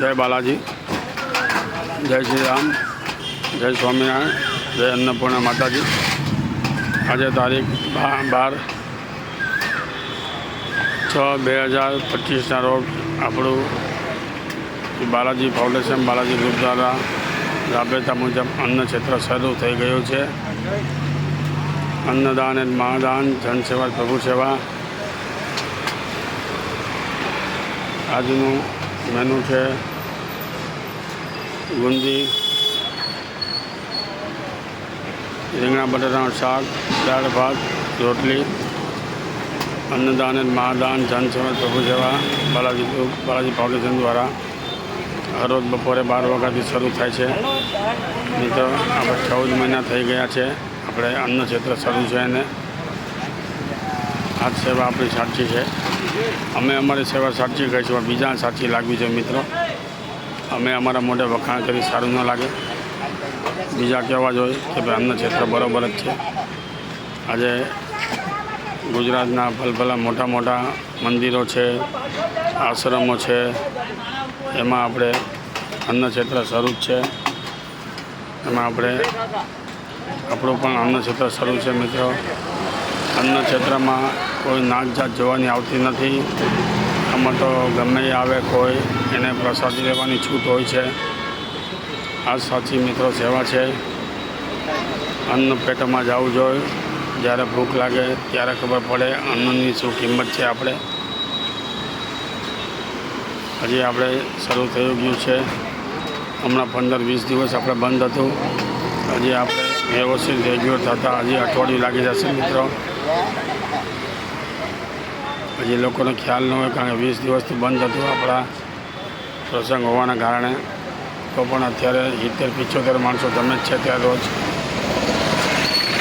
જય બાલાજી, જય શ્રી રામ જય સ્વામિનારાયણ, જય અન્નપૂર્ણા માતાજી. આજે તારીખ બાર છ બે હજાર પચીસના રોજ આપણું બાલાજી ફાઉન્ડેશન, બાલાજી ગ્રુપ દ્વારા રાબેતા મુજબ અન્ન ક્ષેત્ર શરૂ થઈ ગયું છે. અન્નદાન અને મહાદાન, જનસેવા, પ્રભુ સેવા. આજનું મેનુ છે. ગુંદી. રીંગણા બટાટાનું શાક, દાળ, ભાત, રોટલી, અન્નદાન અને મહાદાન જનસેવા પ્રભુ સેવા, બાલાજી બાલાજી ફાઉન્ડેશન દ્વારા હરરોજ બપોરે બાર વાગ્યાથી શરૂ થાય છે. મિત્રો, આપણે ચૌદ મહિના થઈ ગયા છે. આપણે અન્ન ક્ષેત્ર શરૂ છે અને આ સેવા આપણી સાચી છે. અમે અમારી સેવા સાચી કહીશું પણ બીજા સાચી લાગવી છે મિત્રો. અમે અમારા મોઢે વખાણ કરી સારું ન લાગે. બીજા કહેવા જોઈએ કે ભાઈ અન્ન ક્ષેત્ર બરોબર જ છે. આજે ગુજરાતના ભલભલા મોટા મોટા મંદિરો છે, આશ્રમો છે, એમાં આપણે અન્ન ક્ષેત્ર શરૂ જ છે. એમાં આપણે આપણું પણ અન્ન ક્ષેત્ર શરૂ છે મિત્રો. અન્ન ક્ષેત્રમાં કોઈ નાત જાત જોવાની આવતી નથી. આમાં તો ગમે આવે કોઈ, એને પ્રસાદી લેવાની છૂટ હોય છે. આ સાચી મિત્રો સેવા છે. અન્ન પેટમાં જવું જોઈએ. જ્યારે ભૂખ લાગે ત્યારે ખબર પડે અન્નની શું કિંમત છે આપણે. હજી આપણે શરૂ થઈ ગયું છે. હમણાં પંદર વીસ દિવસ આપણે બંધ હતું. હજી આપણે વ્યવસ્થિત રેગ્યુલર થતાં હજી અઠવાડિયું લાગી જશે મિત્રો. હજી લોકોને ખ્યાલ ન હોય કારણ કે વીસ દિવસથી બંધ હતું આપણા પ્રસંગ હોવાના કારણે. તો પણ અત્યારે સિત્તેર, પિચોતેર માણસો તમે જ છે ત્યાં રોજ.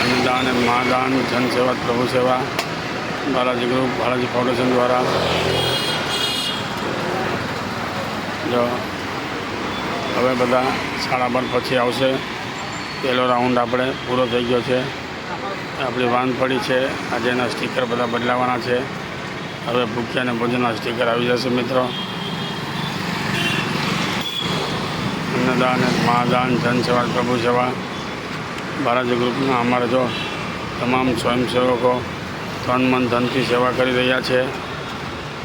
અન્નદાન અને મહાદાન, જનસેવા, પ્રભુ સેવા, બાલાજી ગ્રુપ, બાલાજી ફાઉન્ડેશન દ્વારા. જો હવે બધા સાડા બાર પછી આવશે. પહેલો રાઉન્ડ આપણે પૂરો થઈ ગયો છે. આપણી વાન પડી છે. આજે એના સ્ટીકર બધા બદલાવાના છે. હવે ભૂખ્યા અને ભોજનના સ્ટીકર આવી જશે મિત્રો. અન્નદાન, મહાદાન, ધન સેવા પ્રભુ સેવા બાલાજી ગ્રુપના અમારા જો તમામ સ્વયંસેવકો તન મન ધનથી સેવા કરી રહ્યા છે.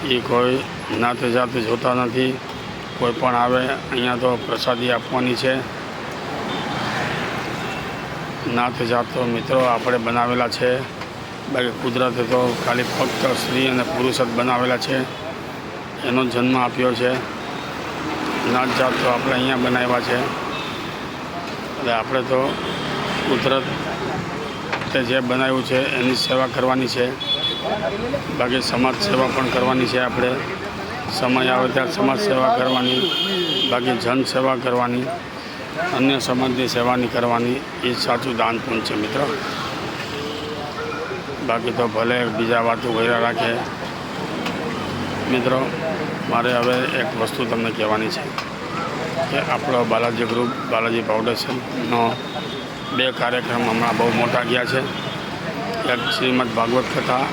એ કોઈ નાતે જાતે જોતા નથી. કોઈ પણ આવે, અહીંયા તો પ્રસાદી આપવાની છે. નાત જાતો મિત્રો આપણે બનાવેલા છે. બાકી કુદરતે તો ખાલી ફક્ત સ્ત્રી અને પુરુષ જ બનાવેલા છે. એનો જન્મ આપ્યો છે. નાત જાત તો આપણે અહીંયા બનાવ્યા છે. એટલે આપણે તો કુદરત તે જે બનાવ્યું છે એની સેવા કરવાની છે. બાકી સમાજ સેવા પણ કરવાની છે આપણે. સમય આવે ત્યારે સમાજ સેવા કરવાની. બાકી જન સેવા કરવાની. અન્ય સમાજની સેવાની કરવાની એ જ સાચું દાન છે, મિત્ર. બાકી તો ભલે બીજા વાતો કર્યા રાખે. મિત્રો, મારે હવે એક વસ્તુ તમને કહેવાની છે કે આપણો બાલાજી ગ્રુપ, બાલાજી ફાઉન્ડેશનનો બે કાર્યક્રમ હમણાં બહુ મોટા ગયા છે. એક શ્રીમદ ભાગવત કથા,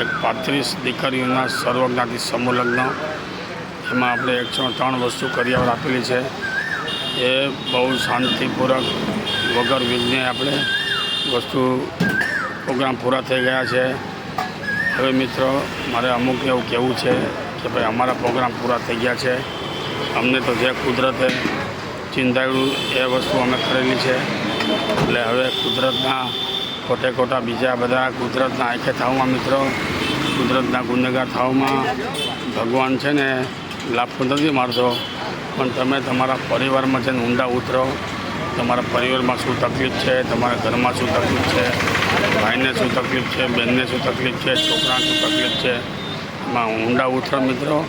એક પાંત્રીસ દીકરીઓના સર્વજ્ઞાતિ સમૂહ લગ્ન. એમાં આપણે એકસો ત્રણ વસ્તુ કરિયાવર આપેલી છે. એ બહુ શાંતિપૂર્વક વગર વિઘ્ને આપણે વસ્તુ પ્રોગ્રામ પૂરા થઈ ગયા છે. હવે મિત્રો, મારે અમુક એવું કહેવું છે કે ભાઈ અમારા પ્રોગ્રામ પૂરા થઈ ગયા છે. અમને તો જે કુદરતે ચિંતાયું એ વસ્તુ અમે કરેલી છે. એટલે હવે કુદરતના ખોટે ખોટા બીજા બધા કુદરતના આંખે થાવમાં મિત્રો, કુદરતના ગુનેગાર થાવમાં ભગવાન છે ને લાભ નથી મારતો. પણ તમે તમારા પરિવારમાં છે ને ઊંડા ઉતરો. તમારા પરિવારમાં શું તકલીફ છે? તમારા ઘરમાં શું તકલીફ છે? ભાઈને શું તકલીફ છે? બહેનને શું તકલીફ છે? છોકરાને શું તકલીફ છે? એમાં ઊંડા ઉતરો મિત્રો.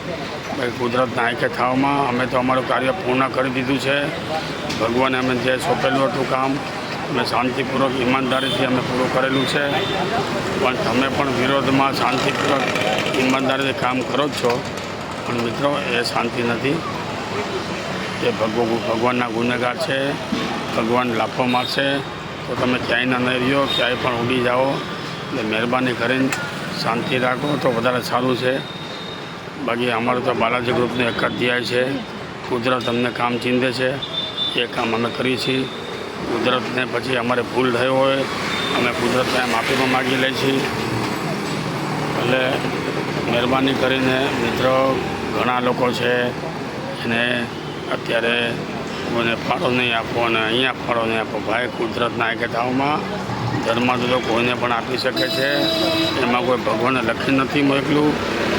ભાઈ કુદરતના આંખે થવામાં અમે તો અમારું કાર્ય પૂર્ણ કરી દીધું છે. ભગવાને અમે જે સોંપેલું હતું કામ, અમે શાંતિપૂર્વક, ઈમાનદારીથી અમે પૂરું કરેલું છે. પણ તમે પણ વિરોધમાં શાંતિપૂર્વક, ઈમાનદારીથી કામ કરો જ છો. પણ મિત્રો, એ શાંતિ નથી. ભગવ, ભગવાનના ગુનેગાર છે, ભગવાન લાફો મારશે તો તમે ક્યાંય નહીં રહ્યો, ક્યાંય પણ ઉડી જાઓ. એટલે મહેરબાની કરીને શાંતિ રાખો, તો વધારે સારું છે. બાકી અમારું તો બાલાજી ગ્રુપનું એક જ ધ્યેય છે. કુદરત અમને કામ ચીંધે છે. એ કામ અમે કરીએ છીએ. કુદરતને પછી અમારે ભૂલ થયો હોય, અમે કુદરતને માફી પણ માગી લઈએ છીએ. એટલે મહેરબાની કરીને મિત્રો, ઘણા લોકો છે એને અત્યારે કોઈને ફાળો નહીં આપો અને અહીંયા ફાળો નહીં આપો. ભાઈ, કુદરતના એકતાઓમાં ધર્મ તો કોઈને પણ આપી શકે છે. એમાં કોઈ ભગવાને લખી નથી મોકલું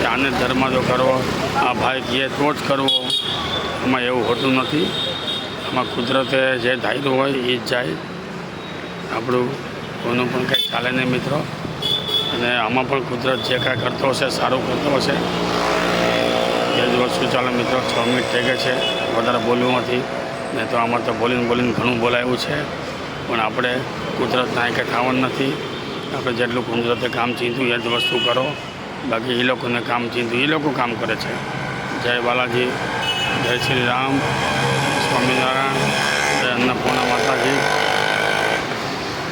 કે આને ધર્મ તો કરવો. આ ભાઈ કહે તો જ કરવો. એમાં એવું હોતું નથી. એમાં કુદરતે જે ધાર્યું હોય એ જ જાય. આપણું કોઈનું પણ કંઈ ચાલે નહીં મિત્રો. અને આમાં પણ કુદરત જે કાંઈ કરતો હશે, સારું કરતો હશે. જ વસ્તુ મિત્રો? છ મિનિટ થઈ ગઈ છે. વધારે બોલવું નથી. ને તો આમાં તો બોલીને બોલીને ઘણું બોલાયું છે. પણ આપણે કુદરતના કે ખાવાનું નથી. આપણે જેટલું કુદરતે કામ ચીંધ્યું, એ જ વસ્તુ કરો. બાકી એ લોકોને કામ ચીંધ્યું એ લોકો કામ કરે છે. જય બાલાજી, જય શ્રી રામ, સ્વામિનારાયણ, જય અન્નપૂર્ણા માતાજી.